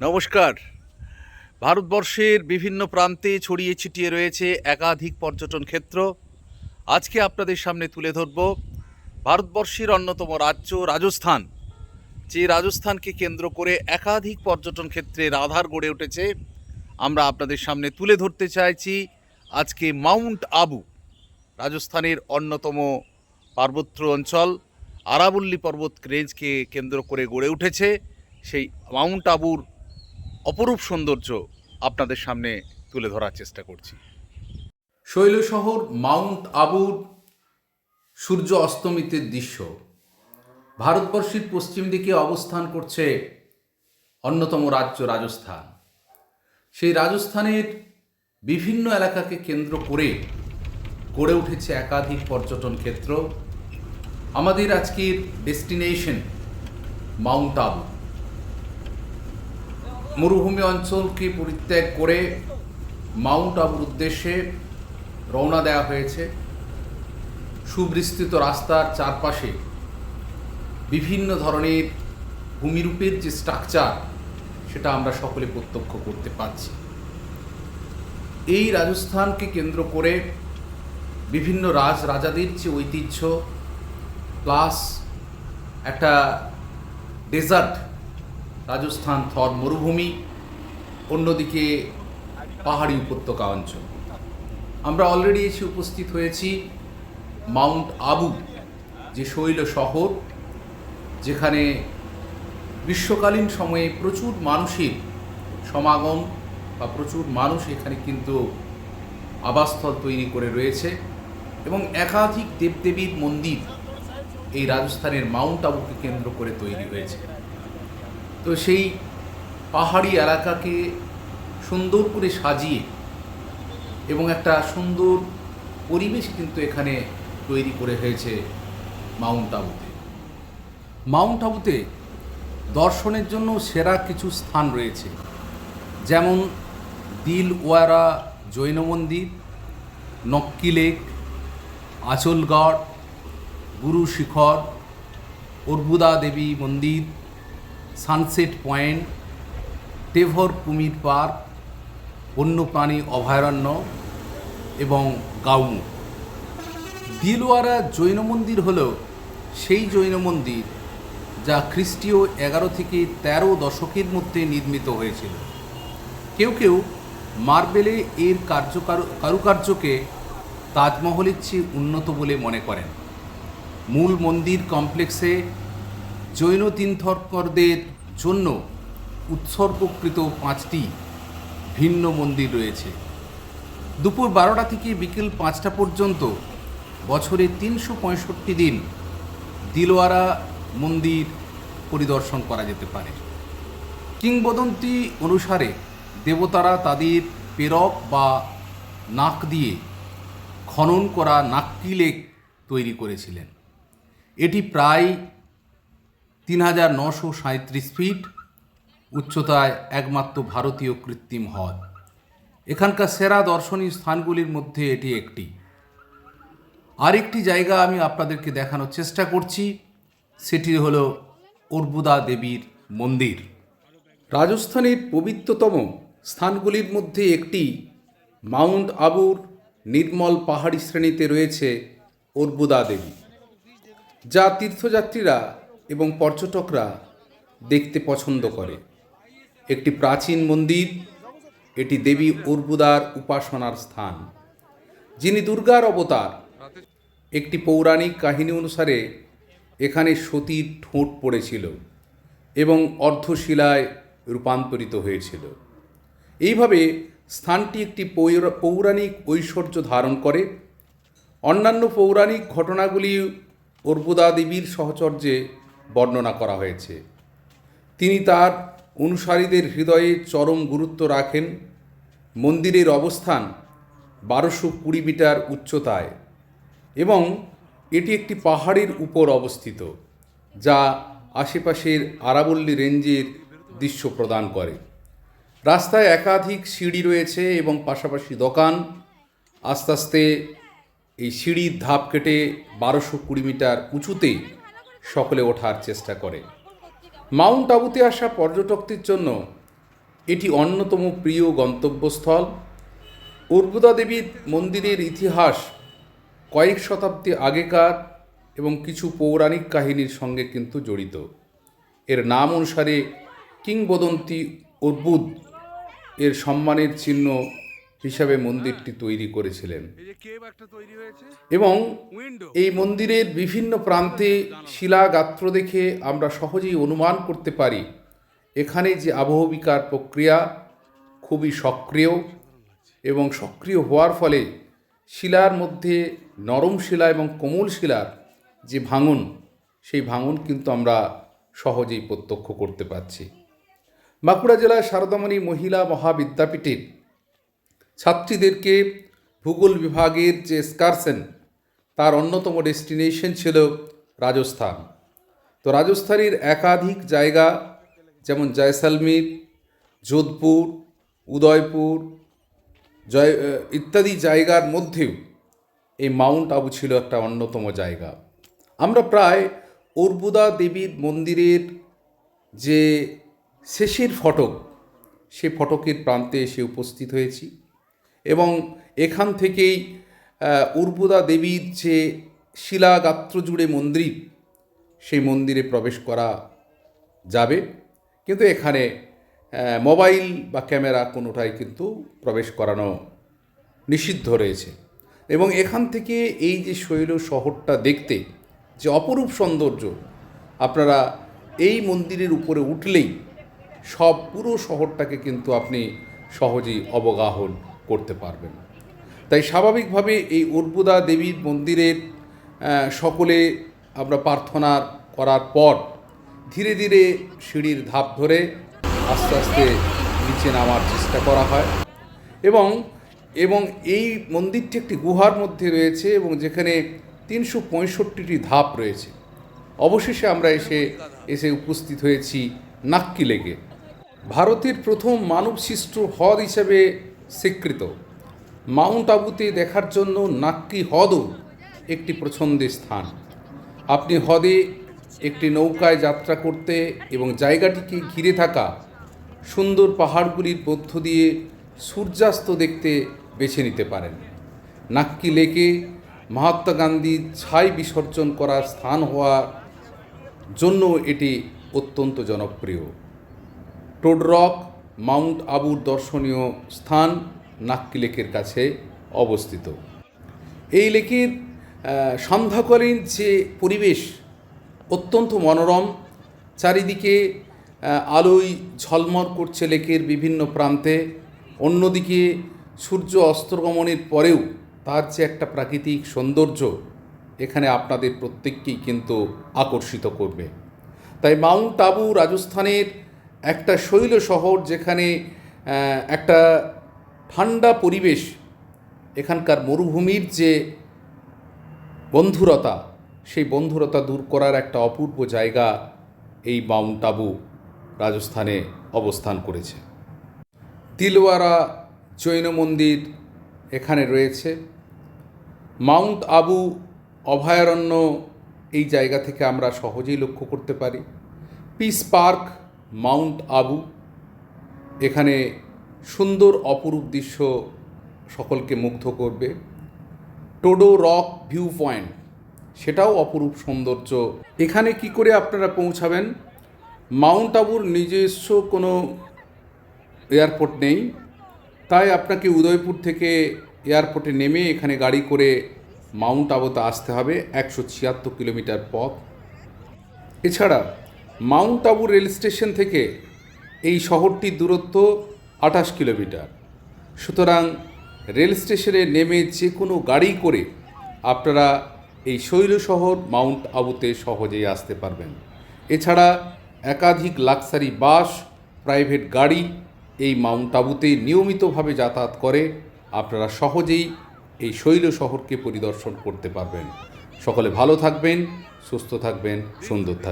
নমস্কার। ভারতবর্ষের বিভিন্ন প্রান্তে ছড়িয়ে ছিটিয়ে রয়েছে একাধিক পর্যটন ক্ষেত্র। আজকে আপনাদের সামনে তুলে ধরব ভারতবর্ষের অন্যতম রাজ্য রাজস্থান, যে রাজস্থানকে কেন্দ্র করে একাধিক পর্যটন ক্ষেত্রের আধার গড়ে উঠেছে। আমরা আপনাদের সামনে তুলে ধরতে চাইছি আজকে মাউন্ট আবু, রাজস্থানের অন্যতম পার্বত্য অঞ্চল। আরাবল্লী পর্বত রেঞ্জকে কেন্দ্র করে গড়ে উঠেছে। সেই মাউন্ট আবুর অপরূপ সৌন্দর্য আপনাদের সামনে তুলে ধরার চেষ্টা করছি। শৈল শহর, মাউন্ট আবুর সূর্য অস্তমিতের দৃশ্য। ভারতবর্ষের পশ্চিম দিকে অবস্থান করছে অন্যতম রাজ্য রাজস্থান। সেই রাজস্থানের বিভিন্ন এলাকাকে কেন্দ্র করে গড়ে উঠেছে একাধিক পর্যটন ক্ষেত্র। আমাদের আজকের ডেস্টিনেশন মাউন্ট আবু। মরুভূমি অঞ্চলকে পরিত্যাগ করে মাউন্ট আবুর উদ্দেশ্যে রওনা দেওয়া হয়েছে? সুবিস্তৃত রাস্তার চারপাশে বিভিন্ন ধরনের ভূমিরূপের যে স্ট্রাকচার সেটা আমরা সকলে প্রত্যক্ষ করতে পারছি। এই রাজস্থানকে কেন্দ্র করে বিভিন্ন রাজ রাজাদের যে ঐতিহ্য প্লাস একটা ডেজার্ট রাজস্থান থর মরুভূমি, অন্যদিকে পাহাড়ি উপত্যকা অঞ্চল। আমরা অলরেডি এসে উপস্থিত হয়েছি মাউন্ট আবু, যে শৈল শহর, যেখানে গ্রীষ্মকালীন সময়ে প্রচুর মানুষের সমাগম বা প্রচুর মানুষ এখানে কিন্তু আবাসস্থল তৈরি করে রয়েছে এবং একাধিক দেবদেবীর মন্দির এই রাজস্থানের মাউন্ট আবুকে কেন্দ্র করে তৈরি হয়েছে। তো সেই পাহাড়ি এলাকাকে সুন্দর করে সাজিয়ে এবং একটা সুন্দর পরিবেশ কিন্তু এখানে তৈরি করে হয়েছে মাউন্ট আবুতে। মাউন্ট আবুতে দর্শনের জন্য সেরা কিছু স্থান রয়েছে, যেমন দিল ওয়ারা জৈন মন্দির, নক্কি লেক আচলগড় গুরু শিখর অর্বুদা দেবী মন্দির সানসেট পয়েন্ট টেভর কুমির পার্ক, বন্যপ্রাণী অভয়ারণ্য এবং গাউমু দিলওয়ারা জৈন মন্দির হল সেই জৈন মন্দির যা খ্রিস্টীয় এগারো থেকে তেরো দশকের মধ্যে নির্মিত হয়েছিল। কেউ কেউ মার্বেলে এর কার্যকার, কারুকার্যকে তাজমহলের চেয়ে উন্নত বলে মনে করেন। মূল মন্দির কমপ্লেক্সে জৈন তীর্থঙ্করদের জন্য উৎসর্গকৃত পাঁচটি ভিন্ন মন্দির রয়েছে। দুপুর বারোটা থেকে বিকেল পাঁচটা পর্যন্ত বছরে তিনশো পঁয়ষট্টি দিন দিলওয়ারা মন্দির পরিদর্শন করা যেতে পারে। কিংবদন্তি অনুসারে দেবতারা তাদের পেরক বা নাক দিয়ে খনন করা নাক্কি লেক তৈরি করেছিলেন। এটি প্রায় তিন হাজার নশো সাঁত্রিশ ফিট, উচ্চতায় একমাত্র ভারতীয় কৃত্রিম হ্রদ। এখানকার সেরা দর্শনীয় স্থানগুলির মধ্যে এটি একটি। আরেকটি জায়গা আমি আপনাদেরকে দেখানোর চেষ্টা করছি, সেটি হলো অর্বুদা দেবীর মন্দির। রাজস্থানের পবিত্রতম স্থানগুলির মধ্যে একটি মাউন্ট আবুর নির্মল পাহাড়ি শ্রেণীতে রয়েছে অর্বুদা দেবী, যা তীর্থযাত্রীরা এবং পর্যটকরা দেখতে পছন্দ করে। একটি প্রাচীন মন্দির, এটি দেবী অর্বুদার উপাসনার স্থান। যিনি দুর্গার অবতার, একটি পৌরাণিক কাহিনী অনুসারে এখানে সতীর ঠোঁট পড়েছিল এবং অর্ধশিলায় রূপান্তরিত হয়েছিল। এইভাবে স্থানটি একটি পৌরাণিক ঐশ্বর্য ধারণ করে। অন্যান্য পৌরাণিক ঘটনাগুলি অর্বুদা দেবীর সহচর্যে বর্ণনা করা হয়েছে। তিনি তার অনুসারীদের হৃদয়ে চরম গুরুত্ব রাখেন। মন্দিরের অবস্থান বারোশো কুড়ি মিটার উচ্চতায় এবং এটি একটি পাহাড়ের উপর অবস্থিত, যা আশেপাশের আরাবল্লী রেঞ্জের দৃশ্য প্রদান করে। রাস্তায় একাধিক সিঁড়ি রয়েছে এবং পাশাপাশি দোকান। আস্তে আস্তে এই সিঁড়ির ধাপ কেটে বারোশো কুড়ি মিটার উঁচুতে সকলে ওঠার চেষ্টা করে। মাউন্ট আবুতে আসা পর্যটকদের জন্য এটি অন্যতম প্রিয় গন্তব্যস্থল। উর্বুদা দেবীর মন্দিরের ইতিহাস কয়েক শতাব্দী আগেকার এবং কিছু পৌরাণিক কাহিনীর সঙ্গে কিন্তু জড়িত। এর নাম অনুসারে কিংবদন্তি অর্বুদ এর সম্মানের চিহ্ন হিসাবে মন্দিরটি তৈরি করেছিলেন। এই একটা তৈরি হয়েছে। এবং এই মন্দিরের বিভিন্ন প্রান্তে শিলা গাত্র দেখে আমরা সহজেই অনুমান করতে পারি এখানে যে আবহবিকার প্রক্রিয়া খুবই সক্রিয় এবং সক্রিয় হওয়ার ফলে শিলার মধ্যে নরম শিলা এবং কোমল শিলার যে ভাঙন সেই ভাঙন কিন্তু আমরা সহজেই প্রত্যক্ষ করতে পারছি। বাঁকুড়া জেলার সারদামণি মহিলা মহাবিদ্যাপীঠের ছাত্রীদেরকে ভূগোল বিভাগের যে এক্সকারশন তার অন্যতম ডেস্টিনেশন ছিল রাজস্থান। তো রাজস্থানের একাধিক জায়গা যেমন জয়সালমীর, যোধপুর, উদয়পুর, জয় ইত্যাদি জায়গার মধ্যেও এই মাউন্ট আবু ছিল একটা অন্যতম জায়গা। আমরা প্রায় অর্বুদা দেবীর মন্দিরের যে শেষের ফটক, সে ফটকের প্রান্তে এসে উপস্থিত হয়েছি। এবং এখান থেকেই উর্বুদা দেবীর যে শিলাগাত্র জুড়ে মন্দির, সেই মন্দিরে প্রবেশ করা যাবে। কিন্তু এখানে মোবাইল বা ক্যামেরা কোনোটাই কিন্তু প্রবেশ করানো নিষিদ্ধ রয়েছে। এবং এখান থেকে এই যে শৈল শহরটা দেখতে, যে অপরূপ সৌন্দর্য, আপনারা এই মন্দিরের উপরে উঠলেই সব পুরো শহরটাকে কিন্তু আপনি সহজেই অবগাহন করতে পারবেন। তাই স্বাভাবিকভাবে এই উর্বুদা দেবীর মন্দিরের সকলে আমরা প্রার্থনা করার পর ধীরে ধীরে সিঁড়ির ধাপ ধরে আস্তে আস্তে নিচে নামার চেষ্টা করা হয় এবং এবং এই মন্দিরটি একটি গুহার মধ্যে রয়েছে এবং যেখানে তিনশো পঁয়ষট্টিটি ধাপ রয়েছে। অবশেষে আমরা এসে এসে উপস্থিত হয়েছি নাক্কি লেকে। ভারতের প্রথম মানবসৃষ্ট হ্রদ হিসেবে স্বীকৃত। মাউন্ট আবুতে দেখার জন্য নাক্কি হ্রদও একটি পছন্দের স্থান। আপনি হ্রদে একটি নৌকায় যাত্রা করতে এবং জায়গাটিকে ঘিরে থাকা সুন্দর পাহাড়গুলির মধ্য দিয়ে সূর্যাস্ত দেখতে বেছে নিতে পারেন। নাক্কি লেকে মহাত্মা গান্ধীর ছাই বিসর্জন করার স্থান হওয়ার জন্য এটি অত্যন্ত জনপ্রিয়। টোড রক মাউন্ট আবুর দর্শনীয় স্থান নাক্কি লেকের কাছে অবস্থিত। এই লেকের সন্ধ্যাকালীন যে পরিবেশ অত্যন্ত মনোরম, চারিদিকে আলোয় ঝলমল করছে লেকের বিভিন্ন প্রান্তে। অন্যদিকে সূর্য অস্তগমনের পরেও তার যে একটা প্রাকৃতিক সৌন্দর্য এখানে আপনাদের প্রত্যেককেই কিন্তু আকর্ষিত করবে। তাই মাউন্ট আবু রাজস্থানের একটা শৈল শহর যেখানে একটা ঠান্ডা পরিবেশ, এখানকার মরুভূমির যে বন্ধুরতা, সেই বন্ধুরতা দূর করার একটা অপূর্ব জায়গা এই মাউন্ট আবু রাজস্থানে অবস্থান করেছে। তিলওয়ারা জৈন মন্দির এখানে রয়েছে। মাউন্ট আবু অভয়ারণ্য এই জায়গা থেকে আমরা সহজেই লক্ষ্য করতে পারি। Peace Park Mount Abu. এখানে সুন্দর অপরূপ দৃশ্য সকলকে মুগ্ধ করবে। টোডো রক ভিউ পয়েন্ট সেটাও অপরূপ সৌন্দর্য। এখানে কি করে আপনারা পৌঁছাবেন? মাউন্ট আবুর নিজস্ব কোনো এয়ারপোর্ট নেই। তাই আপনাকে উদয়পুর থেকে এয়ারপোর্টে নেমে এখানে গাড়ি করে মাউন্ট আবুতে আসতে হবে, একশো ছিয়াত্তর কিলোমিটার পথ। এছাড়া মাউন্ট আবু রেল স্টেশন থেকে এই শহরটির দূরত্ব আঠাশ কিলোমিটার। সুতরাং রেল স্টেশনে নেমে যে কোনো গাড়ি করে আপনারা এই শৈল শহর মাউন্ট আবুতে সহজেই আসতে পারবেন। এছাড়া একাধিক লাক্সারি বাস, প্রাইভেট গাড়ি এই মাউন্ট আবুতে নিয়মিতভাবে যাতায়াত করে। আপনারা সহজেই এই শৈল শহরকে পরিদর্শন করতে পারবেন। সকলে ভালো থাকবেন, সুস্থ থাকবেন, সুন্দর থাকবেন।